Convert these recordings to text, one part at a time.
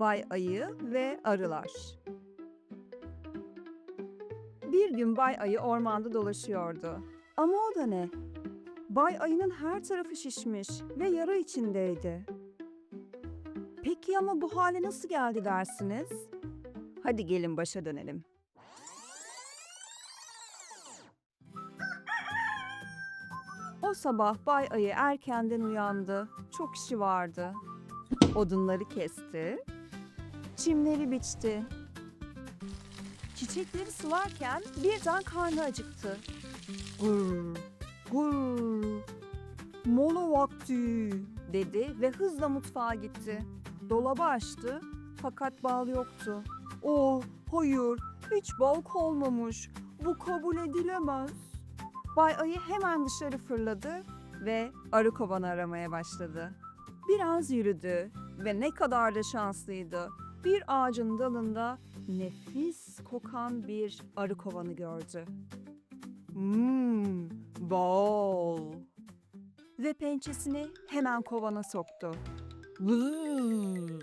Bay Ayı ve Arılar Bir gün Bay Ayı ormanda dolaşıyordu. Ama o da ne? Bay Ayı'nın her tarafı şişmiş ve yara içindeydi. Peki ama bu hale nasıl geldi dersiniz? Hadi gelin başa dönelim. O sabah Bay Ayı erkenden uyandı. Çok işi vardı. Odunları kesti, çimleri biçti. Çiçekleri sularken birden karnı acıktı. Gur, gur, mola vakti dedi ve hızla mutfağa gitti. Dolabı açtı fakat bal yoktu. Oh hayır hiç bal kalmamış. Bu kabul edilemez. Bay Ayı hemen dışarı fırladı ve arı kovanı aramaya başladı. Biraz yürüdü ve ne kadar da şanslıydı. Bir ağacın dalında nefis kokan bir arı kovanı gördü. Mmm, bal. Ve pençesini hemen kovana soktu. Vıı.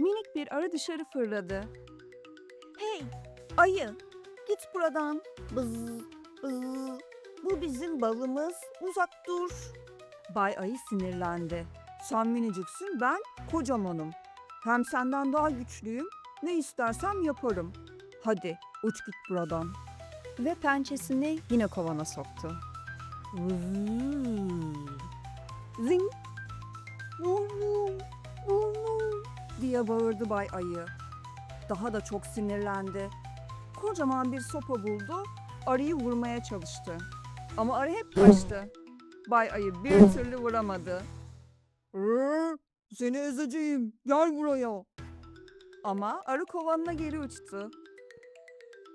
Minik bir arı dışarı fırladı. Hey, ayı, git buradan. Bız, bız. Bu bizim balımız. Uzak dur. Bay Ayı sinirlendi. Sen miniciksin, ben kocamanım. Hem senden daha güçlüyüm. Ne istersem yaparım. Hadi uç git buradan. Ve pençesini yine kovana soktu. Zing. Vuu, vuu diye bağırdı Bay Ayı. Daha da çok sinirlendi. Kocaman bir sopa buldu, arıyı vurmaya çalıştı. Ama arı hep kaçtı. Bay Ayı bir türlü vuramadı. "Rrr, Seni ezeceğim, gel buraya. Ama arı kovanına geri uçtu.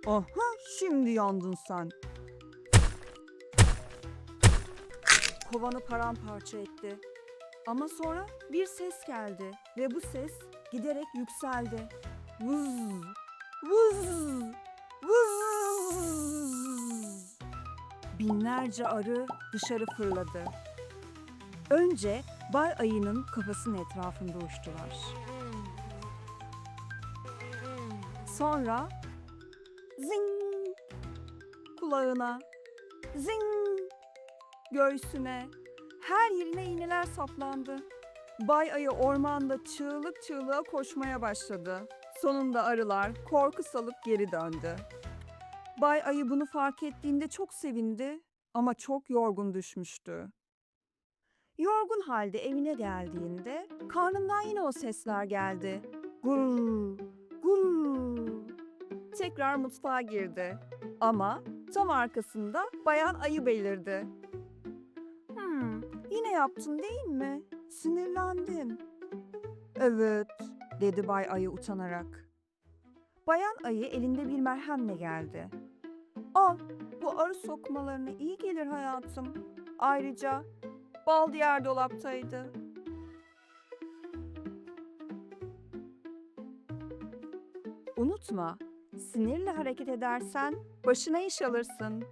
Aha, şimdi yandın sen. Kovanı paramparça etti. Ama sonra bir ses geldi ve bu ses giderek yükseldi. Vız, vız, vız. Binlerce arı dışarı fırladı. Önce Bay Ayı'nın kafasının etrafında uçtular. Sonra zing kulağına, zing göğsüne, her yerine iğneler saplandı. Bay Ayı ormanda çığlık çığlığa koşmaya başladı. Sonunda arılar korku salıp geri döndü. Bay Ayı bunu fark ettiğinde çok sevindi ama çok yorgun düşmüştü. Yorgun halde evine geldiğinde karnından yine o sesler geldi. Gurur, gurur. Tekrar mutfağa girdi. Ama tam arkasında bayan ayı belirdi. Hmm, yine yaptın değil mi? Sinirlendim. Evet, dedi Bay Ayı utanarak. Bayan Ayı elinde bir merhemle geldi. Al, bu arı sokmalarına iyi gelir hayatım. Ayrıca bal diğer dolaptaydı. Unutma, sinirle hareket edersen başına iş alırsın.